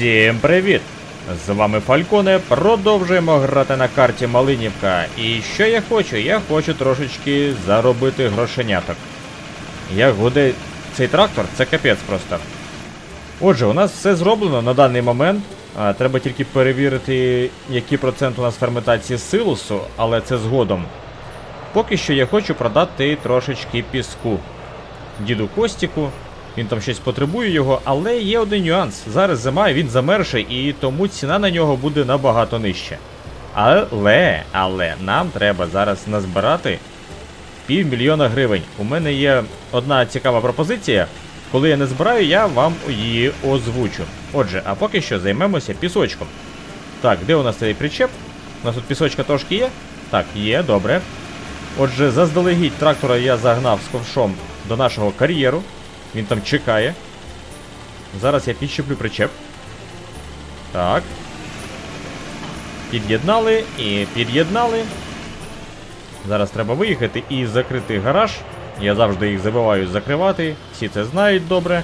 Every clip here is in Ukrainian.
Всім привіт! З вами Фальконе. Продовжуємо грати на карті Малинівка. І що я хочу? Я хочу трошечки заробити грошеняток. Як гуде цей трактор, це капець просто. Отже, у нас все зроблено на даний момент. Треба тільки перевірити, який процент у нас ферментації силусу, але це згодом. Поки що я хочу продати трошечки піску. Діду Костіку. Він там щось потребує його, але є один нюанс. Зараз зима, він замерший, і тому ціна на нього буде набагато нижча. Але, але нам треба зараз назбирати півмільйона гривень. У мене є одна цікава пропозиція. Коли я не збираю, я вам її озвучу. Отже, а поки що займемося пісочком. Так, де у нас цей причеп? У нас тут пісочка трошки є? Так, є, добре. Отже, заздалегідь трактора я загнав з ковшом до нашого кар'єру. Він там чекає. Зараз я підщеплю причеп. Так. Під'єднали і під'єднали. Зараз треба виїхати і закрити гараж. Я завжди їх забиваю закривати. Всі це знають добре.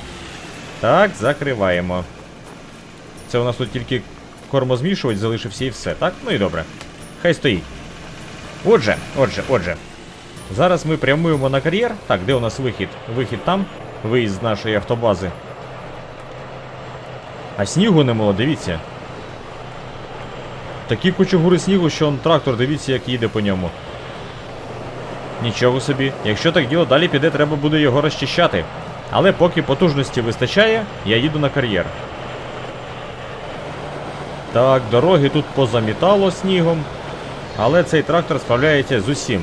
Так, закриваємо. Це у нас тут тільки кормозмішувач залишився і все, так? Ну і добре. Хай стоїть. Отже, отже, отже. Зараз ми прямуємо на кар'єр. Так, де у нас вихід? Вихід там. Виїзд з нашої автобази. А снігу немало, дивіться. Такі кучугури снігу, що он трактор, дивіться, як їде по ньому. Нічого собі. Якщо так діло далі піде, треба буде його розчищати. Але поки потужності вистачає, я їду на кар'єр. Так, дороги тут позамітало снігом. Але цей трактор справляється з усім.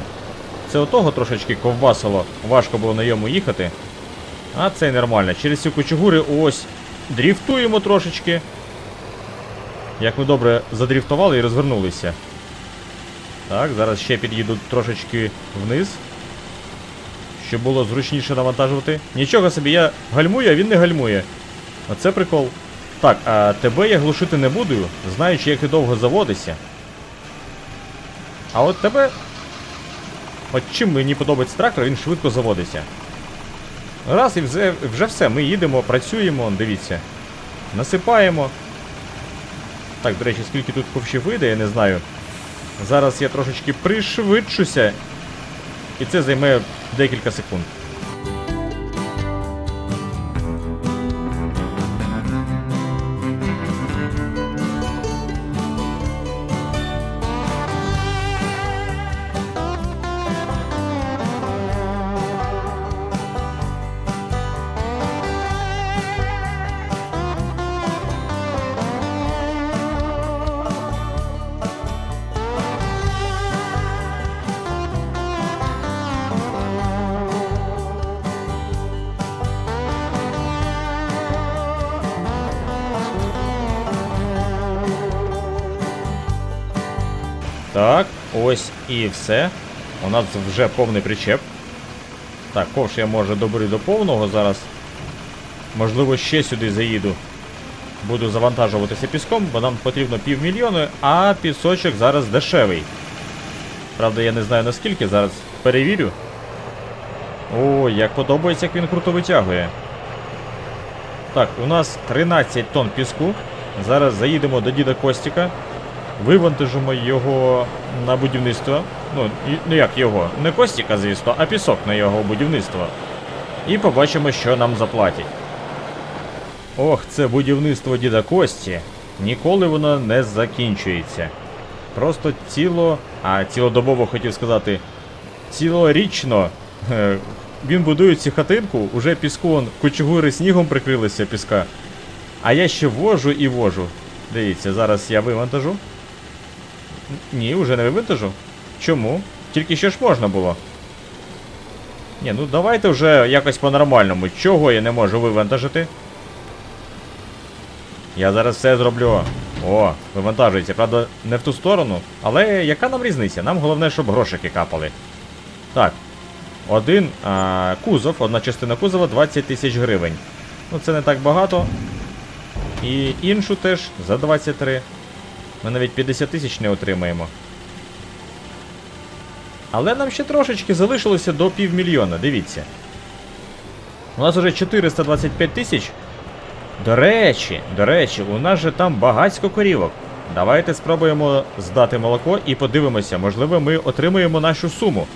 Це отого трошечки ковбасило, важко було на йому їхати. А це нормально. Через ці кучугури ось дріфтуємо трошечки. Як ми добре задріфтували і розвернулися. Так, зараз ще під'їду трошечки вниз. Щоб було зручніше навантажувати. Нічого собі, я гальмую, а він не гальмує. Оце прикол. Так, а тебе я глушити не буду, знаючи, як ти довго заводишся. А от тебе. От чим мені подобається трактор, він швидко заводиться. Раз і вже, вже все, ми їдемо, працюємо, дивіться. Насипаємо. Так, до речі, скільки тут ковші вийде, я не знаю. Зараз я трошечки пришвидшуся. І це займе декілька секунд. І все. У нас вже повний причеп. Так, ковш я може доберу до повного зараз. Можливо, ще сюди заїду. Буду завантажуватися піском, бо нам потрібно півмільйони, а пісочок зараз дешевий. Правда, я не знаю наскільки, зараз перевірю. О, як подобається, як він круто витягує. Так, у нас 13 тонн піску. Зараз заїдемо до діда Костіка. Вивантажимо його на будівництво. Ну, ну як його? Не Костіка, звісно, а пісок на його будівництво. І побачимо, що нам заплатять. Ох, це будівництво діда Кості. Ніколи воно не закінчується. Просто ціло. А цілодобово хотів сказати. Цілорічно. е, Він будує цю хатинку, уже піску он кучугури снігом прикрилися піска. А я ще вожу і вожу. Дивіться, зараз я вивантажу. Ні, вже не вивантажу. Чому? Тільки що ж можна було. Ні, ну давайте вже якось по-нормальному. Чого я не можу вивантажити? Я зараз все зроблю. О, вивантажується. Правда, не в ту сторону. Але яка нам різниця? Нам головне, щоб грошики капали. Так. Один а, кузов, одна частина кузова 20 тисяч гривень. Ну це не так багато. І іншу теж за 23. Ми навіть 50 тисяч не отримаємо. Але нам ще трошечки залишилося до півмільйона, дивіться. У нас вже 425 тисяч. До речі, до речі, у нас же там багатько корівок. Давайте спробуємо здати молоко і подивимося, можливо, ми отримаємо нашу суму.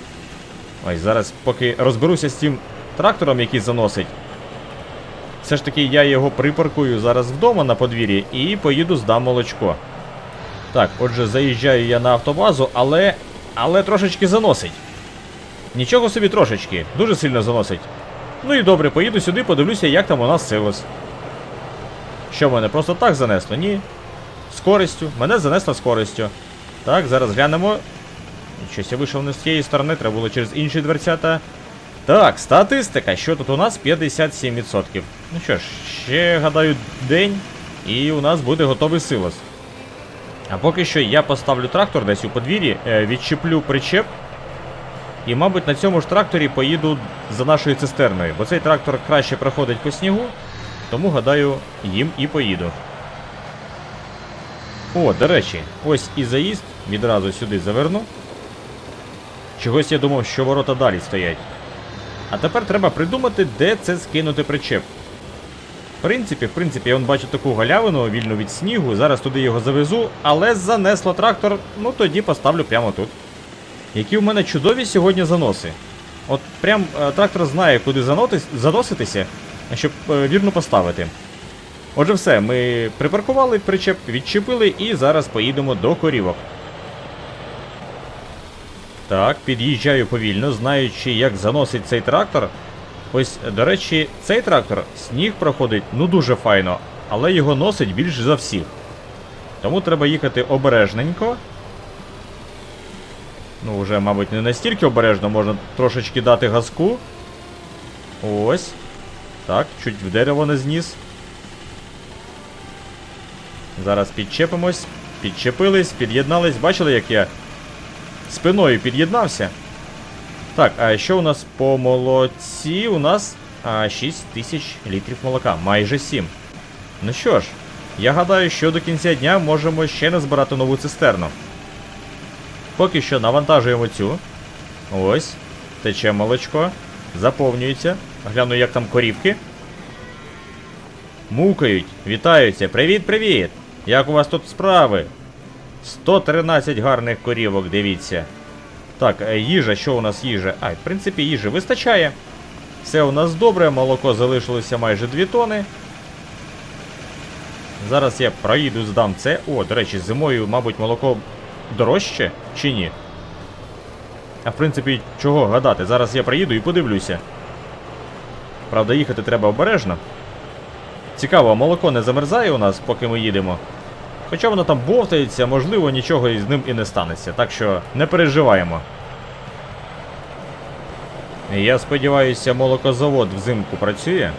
Ось зараз, поки розберуся з цим трактором, який заносить. Все ж таки я його припаркую зараз вдома на подвір'ї і поїду здам молочко. Так, отже, заїжджаю я на автобазу, але. але трошечки заносить. Нічого собі трошечки, дуже сильно заносить. Ну і добре, поїду сюди, подивлюся, як там у нас силос. Що мене просто так занесло? Ні. З користю. Мене занесло з користю. Так, зараз глянемо. Щось я вийшов не з цієї сторони, треба було через інші дверцята. Так, статистика. Що тут у нас? 57%. Ну що ж, ще гадаю день, і у нас буде готовий силос. А поки що я поставлю трактор десь у подвір'ї, е, відчеплю причеп. І, мабуть, на цьому ж тракторі поїду за нашою цистерною, бо цей трактор краще проходить по снігу, тому гадаю, їм і поїду. О, до речі, ось і заїзд, відразу сюди заверну. Чогось я думав, що ворота далі стоять. А тепер треба придумати, де це скинути причеп. В принципі, в принципі, я вон бачу таку галявину вільну від снігу, зараз туди його завезу, але занесло трактор, ну тоді поставлю прямо тут. Які в мене чудові сьогодні заноси. От прям е, трактор знає, куди заноситися, щоб е, вірно поставити. Отже, все, ми припаркували причеп, відчепили і зараз поїдемо до корівок. Так, під'їжджаю повільно, знаючи, як заносить цей трактор. Ось, до речі, цей трактор сніг проходить ну дуже файно, але його носить більш за всіх. Тому треба їхати обережненько. Ну, вже, мабуть, не настільки обережно, можна трошечки дати газку. Ось. Так, чуть в дерево не зніс. Зараз підчепимось. Підчепились, під'єднались. Бачили, як я спиною під'єднався? Так, а що у нас по молоці? У нас а, 6 тисяч літрів молока, майже 7. Ну що ж, я гадаю, що до кінця дня можемо ще назбирати нову цистерну. Поки що навантажуємо цю. Ось. Тече молочко. Заповнюється. Гляну, як там корівки. Мукають, вітаються. Привіт-привіт! Як у вас тут справи? 113 гарних корівок, дивіться. Так, е, їжа, що у нас їжа? А, в принципі, їжі вистачає. Все у нас добре, молоко залишилося майже 2 тони. Зараз я проїду, здам це. О, до речі, зимою, мабуть, молоко дорожче чи ні? А в принципі, чого гадати? Зараз я приїду і подивлюся. Правда, їхати треба обережно. Цікаво, молоко не замерзає у нас, поки ми їдемо. Хоча воно там бовтається, можливо, нічого із ним і не станеться, так що не переживаємо. Я сподіваюся, молокозавод взимку працює.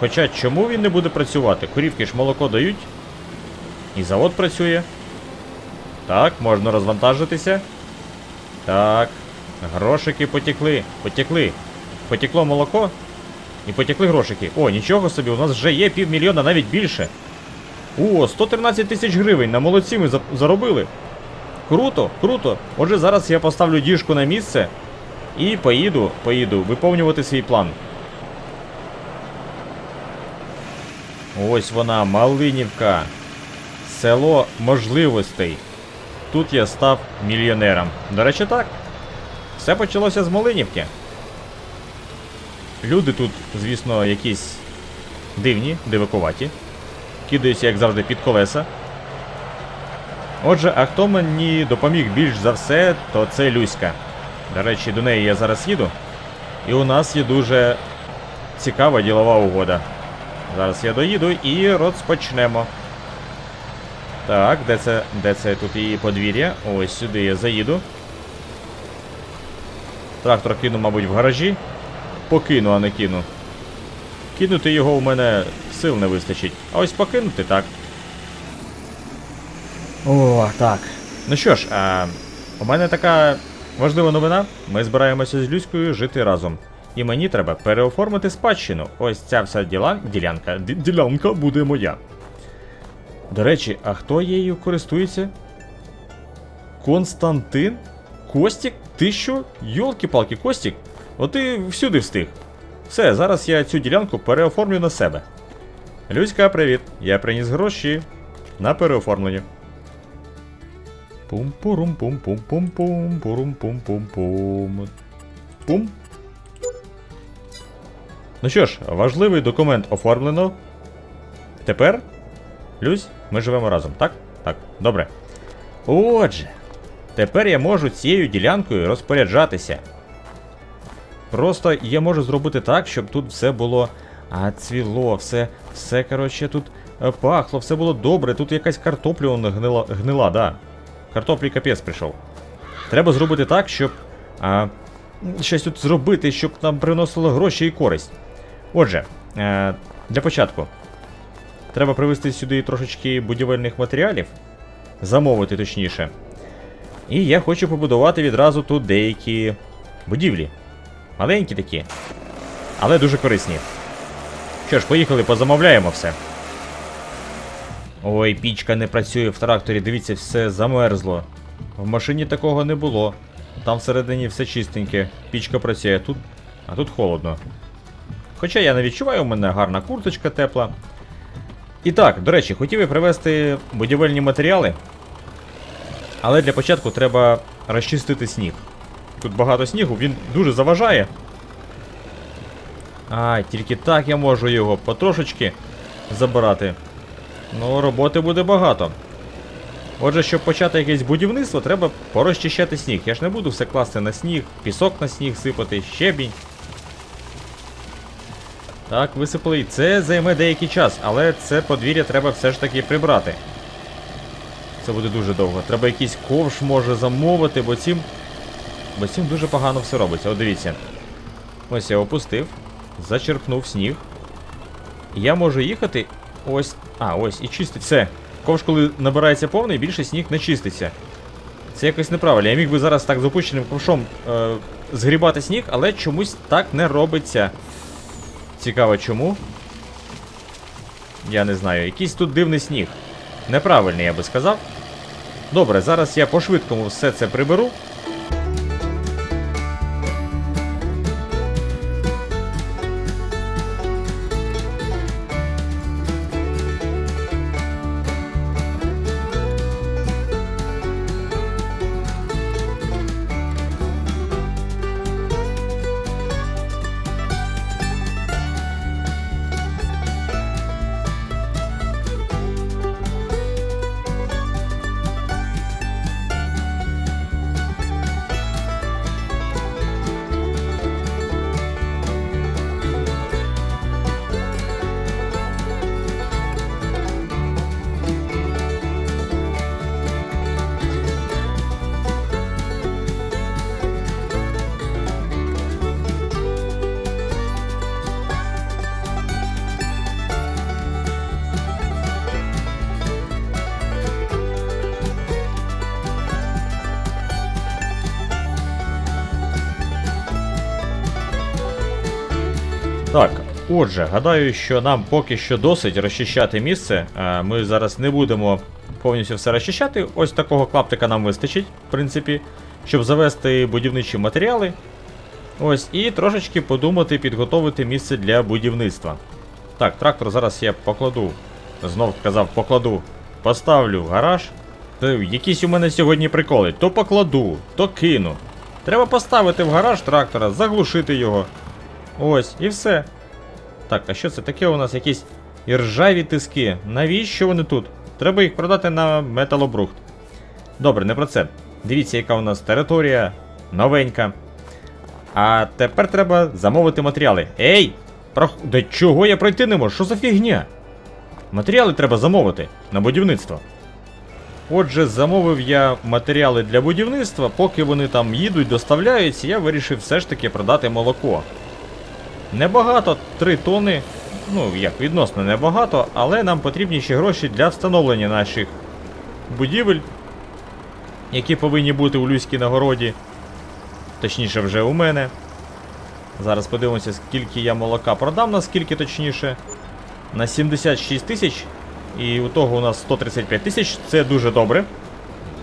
Хоча чому він не буде працювати? Корівки ж молоко дають. І завод працює. Так, можна розвантажитися. Так. Грошики потекли. Потекли. Потекло молоко. І потекли грошики. О, нічого собі, у нас вже є півмільйона, навіть більше. О, 113 тисяч гривень на молодці ми заробили. Круто, круто. Отже, зараз я поставлю діжку на місце і поїду, поїду виповнювати свій план. Ось вона, Малинівка. Село можливостей. Тут я став мільйонером. До речі, так. Все почалося з Малинівки. Люди тут, звісно, якісь дивні, дивакуваті. Кидаються, як завжди, під колеса. Отже, а хто мені допоміг більш за все, то це Люська. До речі, до неї я зараз їду. І у нас є дуже цікава ділова угода. Зараз я доїду і розпочнемо. Так, де це, де це тут її подвір'я? Ось сюди я заїду. Трактор кину, мабуть, в гаражі. Покину, а не кину. Кинути його у мене сил не вистачить. А ось покинути так. О, так. Ну що ж, а, у мене така важлива новина. Ми збираємося з Люською жити разом. І мені треба переоформити спадщину. Ось ця вся діла... ділянка. ді- Ділянка буде моя. До речі, а хто її користується? Константин? Костік? Ти що? Йолки-палки, Костік? От ти всюди встиг. Все, зараз я цю ділянку переоформлю на себе. Люська, привіт. Я приніс гроші на переоформлення. пум пурум пум пум пум пум пурум пум пум пум Пум. Ну що ж, важливий документ оформлено. Тепер, Люсь, ми живемо разом, так? Так, добре. Отже, тепер я можу цією ділянкою розпоряджатися. Просто я можу зробити так, щоб тут все було а, цвіло, все, все, коротше, тут е, пахло, все було добре. Тут якась картопля гнила, гнила, да. Картоплі капець прийшов. Треба зробити так, щоб а, щось тут зробити, щоб нам приносило гроші і користь. Отже, е, для початку треба привезти сюди трошечки будівельних матеріалів, замовити точніше. І я хочу побудувати відразу тут деякі будівлі. Маленькі такі, але дуже корисні. Що ж, поїхали, позамовляємо все. Ой, пічка не працює в тракторі, дивіться, все замерзло. В машині такого не було. Там всередині все чистеньке. Пічка працює, тут. А тут холодно. Хоча я не відчуваю, у мене гарна курточка тепла. І так, до речі, хотів я привезти будівельні матеріали. Але для початку треба розчистити сніг. Тут багато снігу, він дуже заважає. А, тільки так я можу його потрошечки забирати. Ну, роботи буде багато. Отже, щоб почати якесь будівництво, треба порозчищати сніг. Я ж не буду все класти на сніг, пісок на сніг сипати, щебінь. Так, висипали. Це займе деякий час, але це подвір'я треба все ж таки прибрати. Це буде дуже довго. Треба якийсь ковш може замовити, бо цим. Бо цим дуже погано все робиться. От дивіться. Ось я опустив, зачерпнув сніг. Я можу їхати. Ось. А, ось, і чистить. Все. Ковш, коли набирається повний, більше сніг не чиститься. Це якось неправильно. Я міг би зараз так з ковшом е, згрібати сніг, але чомусь так не робиться. Цікаво чому. Я не знаю. Якийсь тут дивний сніг. Неправильний, я би сказав. Добре, зараз я по-швидкому все це приберу. Отже, гадаю, що нам поки що досить розчищати місце. Е, Ми зараз не будемо повністю все розчищати. Ось такого клаптика нам вистачить, в принципі, щоб завести будівничі матеріали. Ось, і трошечки подумати, підготовити місце для будівництва. Так, трактор зараз я покладу. Знов казав, покладу. Поставлю в гараж. Та якісь у мене сьогодні приколи. То покладу, то кину. Треба поставити в гараж трактора, заглушити його. Ось, і все. Так, а що це таке у нас якісь іржаві тиски? Навіщо вони тут? Треба їх продати на металобрухт. Добре, не про це. Дивіться, яка у нас територія новенька. А тепер треба замовити матеріали. Ей! Прох... Да чого я пройти не можу? Що за фігня? Матеріали треба замовити на будівництво. Отже, замовив я матеріали для будівництва, поки вони там їдуть, доставляються, я вирішив все ж таки продати молоко. Небагато, 3 тони. Ну, як відносно небагато, але нам потрібні ще гроші для встановлення наших будівель, які повинні бути у Люській нагороді. Точніше, вже у мене. Зараз подивимося, скільки я молока продав, наскільки точніше. На 76 тисяч. І у того у нас 135 тисяч, це дуже добре.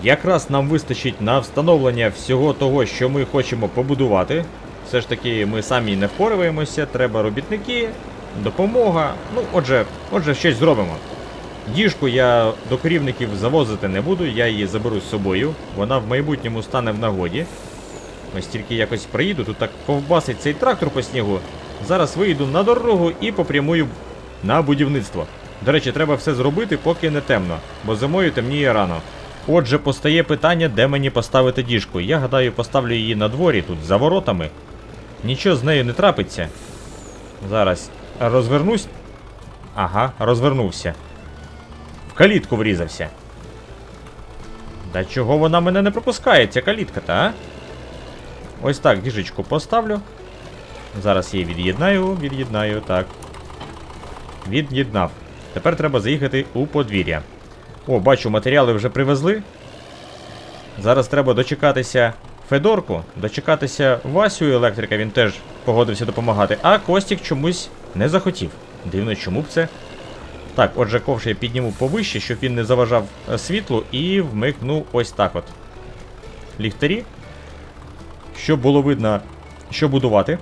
Якраз нам вистачить на встановлення всього того, що ми хочемо побудувати. Все ж таки, ми самі не впораємося, треба робітники. допомога. Ну, отже, отже, щось зробимо. Діжку я до корівників завозити не буду, я її заберу з собою. Вона в майбутньому стане в нагоді. Ось тільки якось приїду, тут так ковбасить цей трактор по снігу. Зараз вийду на дорогу і попрямую на будівництво. До речі, треба все зробити, поки не темно, бо зимою темніє рано. Отже, постає питання, де мені поставити діжку. Я гадаю, поставлю її на дворі тут, за воротами. Нічого з нею не трапиться. Зараз розвернусь. Ага, розвернувся. В калітку врізався. Да чого вона мене не пропускає, ця калітка-то, а? Ось так, діжечку поставлю. Зараз її від'єднаю, від'єднаю, так. Від'єднав. Тепер треба заїхати у подвір'я. О, бачу, матеріали вже привезли. Зараз треба дочекатися Федорку, дочекатися Васю електрика, він теж погодився допомагати. А Костік чомусь не захотів. Дивно, чому б це? Так, отже, ковш я підніму повище, щоб він не заважав е, світлу, і вмикну ось так от. Ліхтарі. Щоб було видно, що будувати.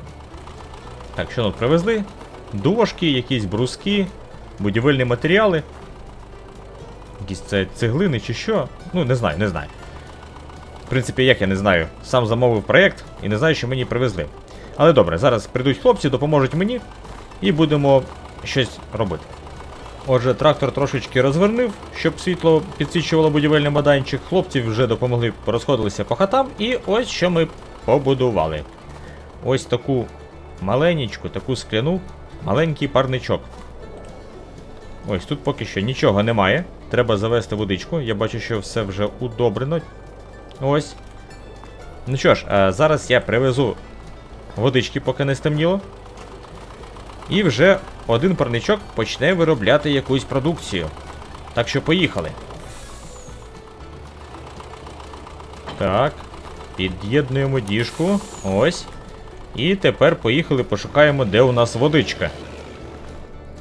Так, що тут привезли? Дошки, якісь бруски, будівельні матеріали. Якісь це цеглини чи що? Ну, не знаю, не знаю. Принципі, як я не знаю. Сам замовив проєкт і не знаю, що мені привезли. Але добре, зараз прийдуть хлопці, допоможуть мені і будемо щось робити. Отже, трактор трошечки розвернув, щоб світло підсвічувало будівельний майданчик. Хлопці вже допомогли, порозходилися по хатам, і ось що ми побудували. Ось таку маленечку, таку скляну, маленький парничок. Ось тут поки що нічого немає. Треба завести водичку. Я бачу, що все вже удобрено. Ось. Ну що ж, а зараз я привезу водички, поки не стемніло. І вже один парничок почне виробляти якусь продукцію. Так що поїхали. Так. Під'єднуємо діжку. Ось. І тепер поїхали, пошукаємо, де у нас водичка.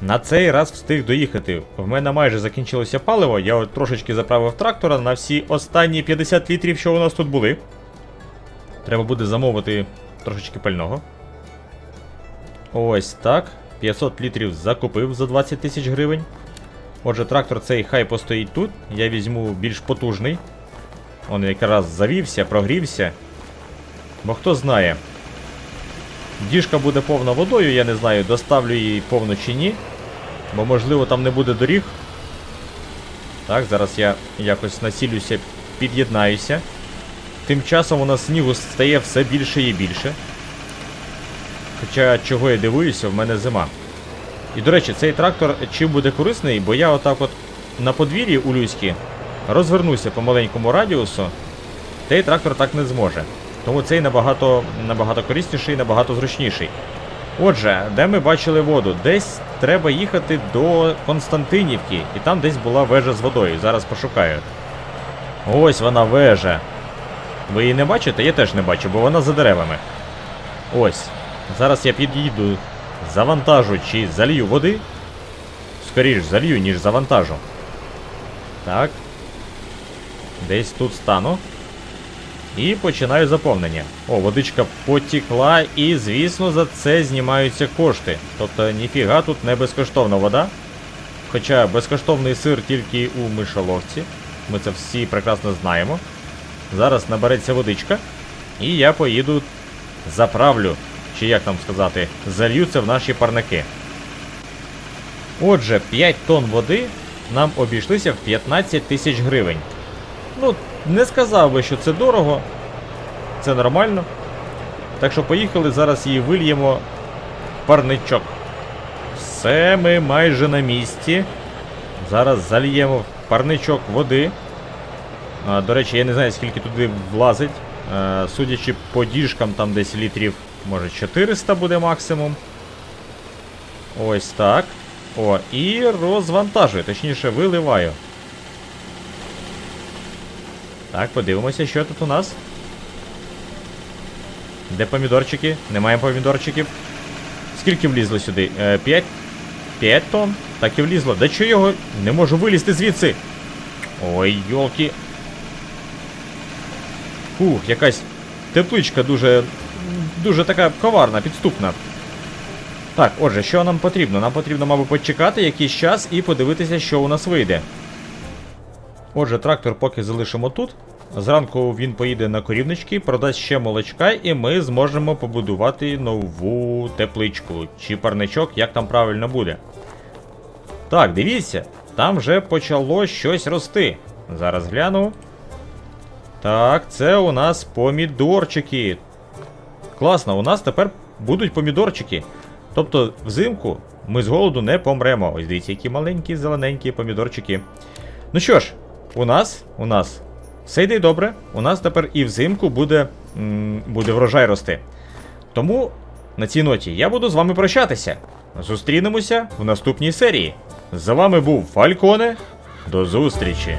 На цей раз встиг доїхати. В мене майже закінчилося паливо. Я трошечки заправив трактора на всі останні 50 літрів, що у нас тут були. Треба буде замовити трошечки пального. Ось так. 500 літрів закупив за 20 тисяч гривень. Отже, трактор цей хай постоїть тут. Я візьму більш потужний. Он якраз завівся, прогрівся. Бо хто знає. Діжка буде повна водою, я не знаю, доставлю її повну чи ні. Бо можливо там не буде доріг. Так, зараз я якось націлюся, під'єднаюся. Тим часом у нас снігу стає все більше і більше. Хоча чого я дивуюся, в мене зима. І до речі, цей трактор чим буде корисний, бо я отак от на подвір'ї у Люськи розвернуся по маленькому радіусу, цей трактор так не зможе. Тому цей набагато, набагато корисніший, набагато зручніший. Отже, де ми бачили воду? Десь треба їхати до Константинівки, і там десь була вежа з водою. Зараз пошукаю. Ось вона вежа. Ви її не бачите? Я теж не бачу, бо вона за деревами. Ось. Зараз я під'їду, завантажу чи залью води. Скоріш залью, ніж завантажу. Так. Десь тут стану. І починаю заповнення. О, водичка потікла, і, звісно, за це знімаються кошти. Тобто ніфіга тут не безкоштовна вода. Хоча безкоштовний сир тільки у мишоловці. Ми це всі прекрасно знаємо. Зараз набереться водичка. І я поїду заправлю, чи як там сказати, залью це в наші парники. Отже, 5 тонн води нам обійшлися в 15 тисяч гривень. Ну, не сказав би, що це дорого. Це нормально. Так що поїхали, зараз її вильємо в парничок. Все, ми майже на місці. Зараз зальємо в парничок води. А, до речі, я не знаю, скільки туди влазить. А, судячи по діжкам, там десь літрів, може 400 буде максимум. Ось так. О, і розвантажую, точніше, виливаю. Так, подивимося, що тут у нас. Де помідорчики? Немає помідорчиків. Скільки влізло сюди? 5? 5 тонн? Так і влізло. Да чого його? Не можу вилізти звідси. Ой, йолки. Фух, якась тепличка дуже. дуже така коварна, підступна. Так, отже, що нам потрібно? Нам потрібно, мабуть, почекати якийсь час і подивитися, що у нас вийде. Отже, трактор поки залишимо тут. Зранку він поїде на корівнички, продасть ще молочка, і ми зможемо побудувати нову тепличку чи парничок, як там правильно буде. Так, дивіться, там вже почало щось рости. Зараз гляну. Так, це у нас помідорчики. Класно, у нас тепер будуть помідорчики. Тобто, взимку ми з голоду не помремо. Ось дивіться, які маленькі зелененькі помідорчики. Ну що ж, у нас, у нас все йде добре. У нас тепер і взимку буде, буде врожай рости. Тому на цій ноті я буду з вами прощатися. Зустрінемося в наступній серії. За вами був Фальконе. До зустрічі!